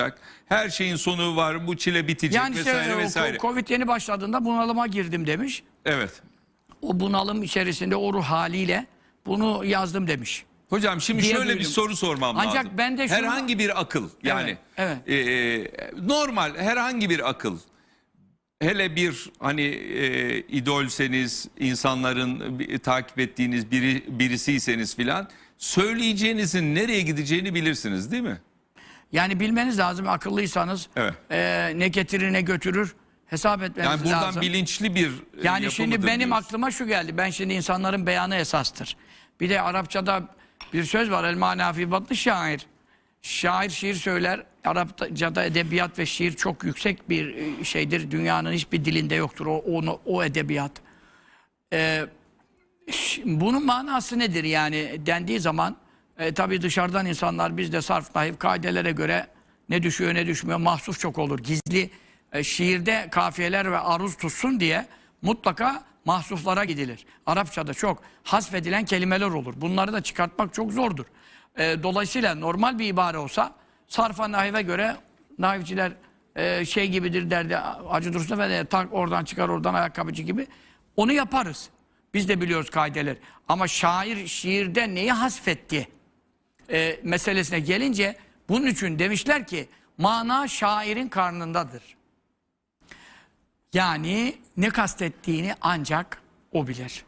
olacak. Her şeyin sonu var. Bu çile bitecek Yani vesaire o vesaire. Covid yeni başladığında bunalıma girdim demiş. Evet. O bunalım içerisinde o ruh haliyle bunu yazdım demiş. Hocam şimdi diye şöyle bir duydum. soru sormam Ancak lazım. ben de şunu- herhangi bir akıl yani evet. e, normal herhangi bir akıl hele bir hani e, idolseniz insanların bir- takip ettiğiniz biri birisiyseniz filan söyleyeceğinizin nereye gideceğini bilirsiniz değil mi? Yani bilmeniz lazım akıllıysanız Evet. e, ne getirir ne götürür hesap etmeniz Yani buradan lazım. bilinçli bir e, Yani şimdi benim aklıma şu geldi. Ben şimdi insanların beyanı esastır. Bir de Arapçada bir söz var. El manafi batlı şair. Şair şiir söyler. Arapçada edebiyat ve şiir çok yüksek bir e, şeydir. Dünyanın hiçbir dilinde yoktur o o, o edebiyat. Ee, bunun manası nedir yani dendiği zaman e, tabii dışarıdan insanlar bizde sarf nahif kaidelere göre ne düşüyor ne düşmüyor mahsuf çok olur. Gizli e, şiirde kafiyeler ve aruz tutsun diye mutlaka mahsuflara gidilir. Arapçada çok hasfedilen kelimeler olur. Bunları da çıkartmak çok zordur. E, dolayısıyla normal bir ibare olsa sarfa nahive göre nahivciler e, şey gibidir derdi. Hacı Dursun Efendi tak oradan çıkar oradan ayakkabıcı gibi. Onu yaparız. Biz de biliyoruz kaideler. Ama şair şiirde neyi hasfetti e, meselesine gelince bunun için demişler ki mana şairin karnındadır. Yani ne kastettiğini ancak o bilir.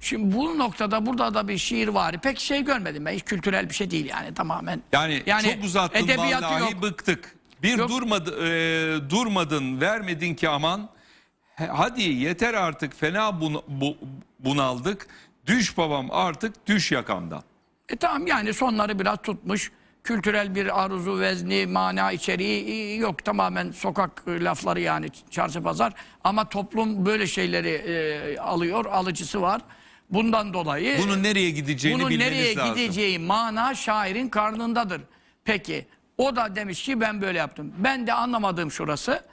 Şimdi bu noktada burada da bir şiir var. Pek şey görmedim ben. Hiç kültürel bir şey değil yani tamamen. Yani, çok uzattın vallahi yok. bıktık. Bir Yok. durmadı, e, durmadın, vermedin ki aman. Hadi yeter artık fena bun- bu- bunaldık. Düş babam artık düş yakamdan. E tamam yani sonları biraz tutmuş. Kültürel bir aruzu, vezni, mana içeriği e, yok. Tamamen sokak lafları yani çarşı pazar. Ama toplum böyle şeyleri e, alıyor, alıcısı var. Bundan dolayı Bunun nereye gideceğini bunun bilmeniz nereye lazım. gideceği mana şairin karnındadır. Peki o da demiş ki ben böyle yaptım. Ben de anlamadığım şurası.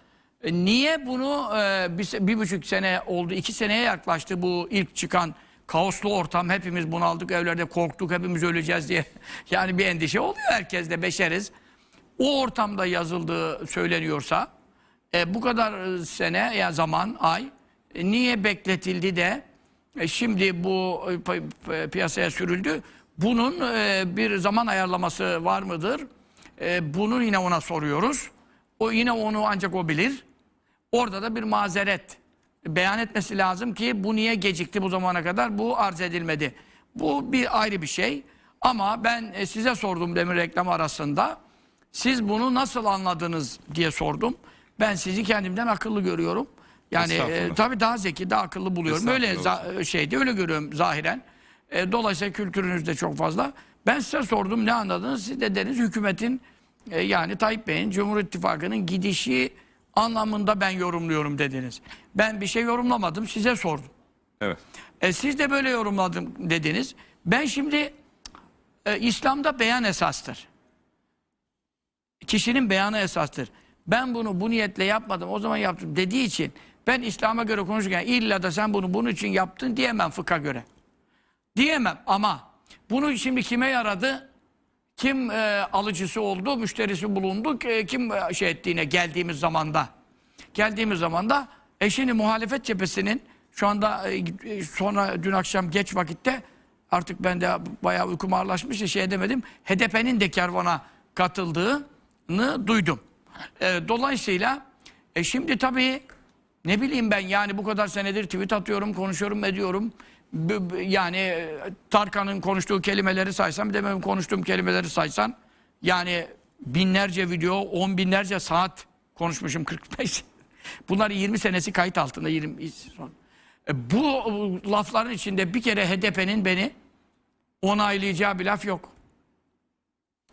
e, Niye bunu e, bir, bir buçuk sene oldu, iki seneye yaklaştı bu ilk çıkan kaoslu ortam. Hepimiz bunaldık, evlerde korktuk, hepimiz öleceğiz diye. Yani bir endişe oluyor herkeste, beşeriz. O ortamda yazıldığı söyleniyorsa e, bu kadar e, sene ya zaman, ay e, niye bekletildi de e, şimdi bu e, pi- pi- piyasaya sürüldü? Bunun e, bir zaman ayarlaması var mıdır? E, bunu yine ona soruyoruz. O yine onu ancak o bilir. Orada da bir mazeret beyan etmesi lazım ki bu niye gecikti bu zamana kadar bu arz edilmedi. Bu bir ayrı bir şey. Ama ben e, size sordum demin reklam arasında. Siz bunu nasıl anladınız diye sordum. Ben sizi kendimden akıllı görüyorum. Yani e, tabii daha zeki, daha akıllı buluyorum. Öyle şeyde öyle görüyorum zahiren. E, dolayısıyla kültürünüz de çok fazla. Ben size sordum ne anladınız? Siz de dediniz hükümetin e, yani Tayyip Bey'in Cumhur İttifakı'nın gidişi anlamında ben yorumluyorum dediniz. Ben bir şey yorumlamadım size sordum. Evet. E, siz de böyle yorumladım dediniz. Ben şimdi e, İslam'da beyan esastır. Kişinin beyanı esastır. Ben bunu bu niyetle yapmadım o zaman yaptım dediği için ben İslam'a göre konuşurken illa da sen bunu bunun için yaptın diyemem fıkha göre. Diyemem ama bunu şimdi kime yaradı? Kim e, alıcısı oldu, müşterisi bulundu, e, kim e, şey ettiğine geldiğimiz zamanda. Geldiğimiz zamanda e şimdi muhalefet cephesinin şu anda e, e, sonra dün akşam geç vakitte artık ben de bayağı uykum ağırlaşmış şey edemedim. HDP'nin de kervana katıldığını duydum. E, dolayısıyla e, şimdi tabii ne bileyim ben yani bu kadar senedir tweet atıyorum, konuşuyorum, ediyorum. Yani Tarkan'ın konuştuğu kelimeleri saysan bir de benim konuştuğum kelimeleri saysan yani binlerce video, on binlerce saat konuşmuşum 45. Bunlar 20 senesi kayıt altında 20 son. E, Bu lafların içinde bir kere HDP'nin beni onaylayacağı bir laf yok.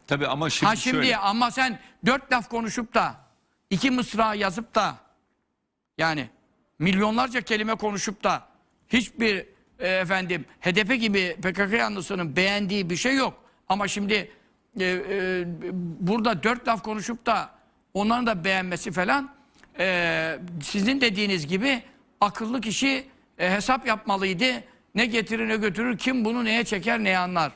Tabii ama şimdi, ha şimdi şöyle. ama sen dört laf konuşup da iki mısra yazıp da yani milyonlarca kelime konuşup da hiçbir e, efendim HDP gibi PKK yanlısının beğendiği bir şey yok. Ama şimdi e, e, burada dört laf konuşup da onların da beğenmesi falan e, sizin dediğiniz gibi akıllı kişi e, hesap yapmalıydı. Ne getirir ne götürür, kim bunu neye çeker neye anlar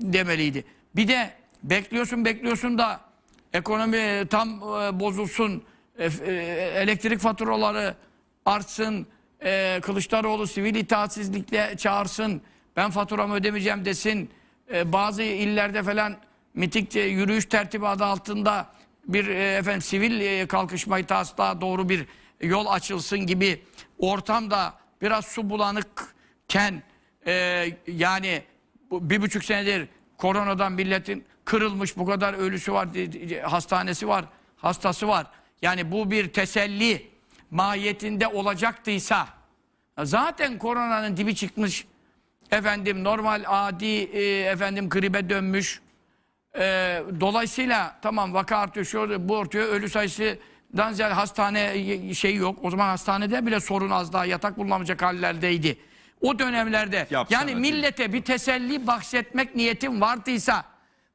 demeliydi. Bir de bekliyorsun bekliyorsun da ekonomi tam e, bozulsun, e, e, elektrik faturaları artsın, e, Kılıçdaroğlu sivil itaatsizlikle çağırsın, ben faturamı ödemeyeceğim desin, e, bazı illerde falan miting e, yürüyüş tertibi adı altında bir e, efendim sivil e, kalkışma itaatına doğru bir yol açılsın gibi ortamda biraz su bulanıkken e, yani bir buçuk senedir koronadan milletin kırılmış bu kadar ölüsü var, hastanesi var, hastası var. Yani bu bir teselli mahiyetinde olacaktıysa zaten koronanın dibi çıkmış efendim normal adi e, efendim gribe dönmüş. E, dolayısıyla tamam vaka artıyor, şu bu artıyor, ölü sayısından ziyade hastane şey yok. O zaman hastanede bile sorun az daha yatak bulunamayacak hallerdeydi. O dönemlerde Yapsana yani değil millete bir teselli bahsetmek niyetin vardıysa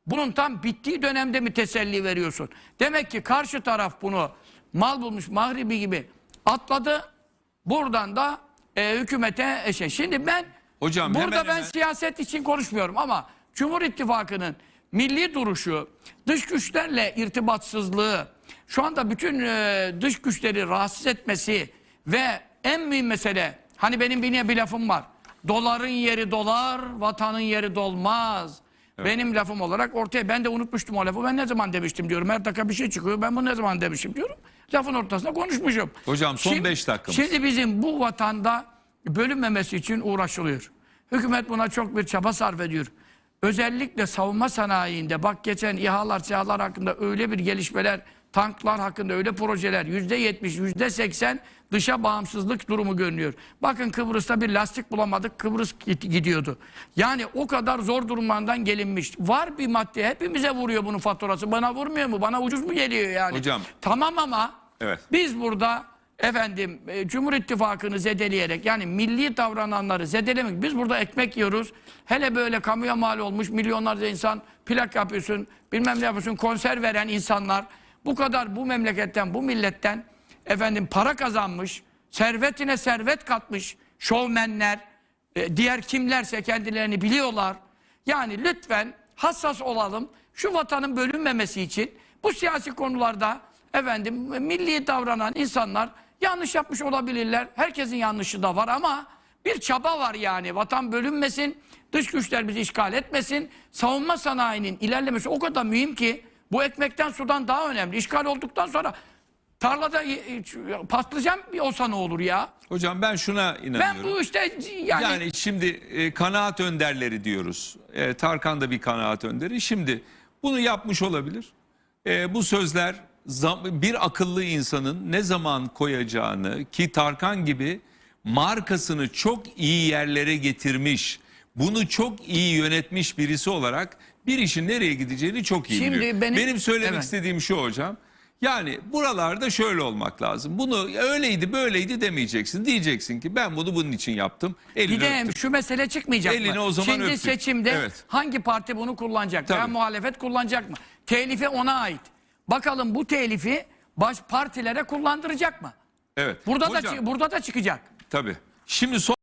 bunun tam bittiği dönemde mi teselli veriyorsun? Demek ki karşı taraf bunu mal bulmuş mahribi gibi atladı. Buradan da e, hükümete e, şey. Şimdi ben Hocam burada hemen ben hemen- siyaset için konuşmuyorum ama Cumhur İttifakı'nın milli duruşu, dış güçlerle irtibatsızlığı, şu anda bütün e, dış güçleri rahatsız etmesi ve en mühim mesele, hani benim bir, bir lafım var. Doların yeri dolar, vatanın yeri dolmaz. Benim lafım olarak ortaya, ben de unutmuştum o lafı. Ben ne zaman demiştim diyorum. Her dakika bir şey çıkıyor. Ben bunu ne zaman demişim diyorum. Lafın ortasında konuşmuşum. Hocam son Şimdi- beş dakikamız. Şimdi bizim bu vatanda bölünmemesi için uğraşılıyor. Hükümet buna çok bir çaba sarf ediyor. Özellikle savunma sanayinde bak geçen İHA'lar, SİHA'lar hakkında öyle bir gelişmeler, tanklar hakkında öyle projeler yüzde yetmiş, yüzde seksen dışa bağımsızlık durumu görünüyor. Bakın Kıbrıs'ta bir lastik bulamadık, Kıbrıs gidiyordu. Yani o kadar zor durumlardan gelinmiş. Var bir madde hepimize vuruyor bunun faturası. Bana vurmuyor mu? Bana ucuz mu geliyor yani? Hocam. Tamam ama Evet. biz burada efendim e, Cumhur İttifakı'nı zedeleyerek yani milli davrananları zedelemek. Biz burada ekmek yiyoruz. Hele böyle kamuya mal olmuş milyonlarca insan plak yapıyorsun, bilmem ne yapıyorsun, konser veren insanlar bu kadar bu memleketten, bu milletten efendim para kazanmış, servetine servet katmış şovmenler, e, diğer kimlerse kendilerini biliyorlar. Yani lütfen hassas olalım. Şu vatanın bölünmemesi için bu siyasi konularda efendim milli davranan insanlar yanlış yapmış olabilirler. Herkesin yanlışı da var ama bir çaba var yani. Vatan bölünmesin, dış güçler bizi işgal etmesin. Savunma sanayinin ilerlemesi o kadar mühim ki bu ekmekten sudan daha önemli. İşgal olduktan sonra tarlada e, e, patlıcan bir olsa ne olur ya? Hocam ben şuna inanıyorum. Ben bu işte yani, Yani şimdi e, kanaat önderleri diyoruz. E, Tarkan da bir kanaat önderi. Şimdi bunu yapmış olabilir. E, bu sözler bir akıllı insanın ne zaman koyacağını ki Tarkan gibi markasını çok iyi yerlere getirmiş, bunu çok iyi yönetmiş birisi olarak bir işin nereye gideceğini çok iyi Şimdi biliyor. benim- benim söylemek Evet. istediğim şu hocam. Yani buralarda şöyle olmak lazım. Bunu öyleydi böyleydi demeyeceksin. Diyeceksin ki ben bunu bunun için yaptım. Elini Bir de öptüm. şu mesele çıkmayacak Elini mı? o zaman Şimdi öptük. seçimde Evet. hangi parti bunu kullanacak? Tabii. Veya muhalefet kullanacak mı? Telifi ona ait. Bakalım bu telifi baş partilere kullandıracak mı? Evet. Burada Hocam, da burada da çıkacak. tabii. Şimdi son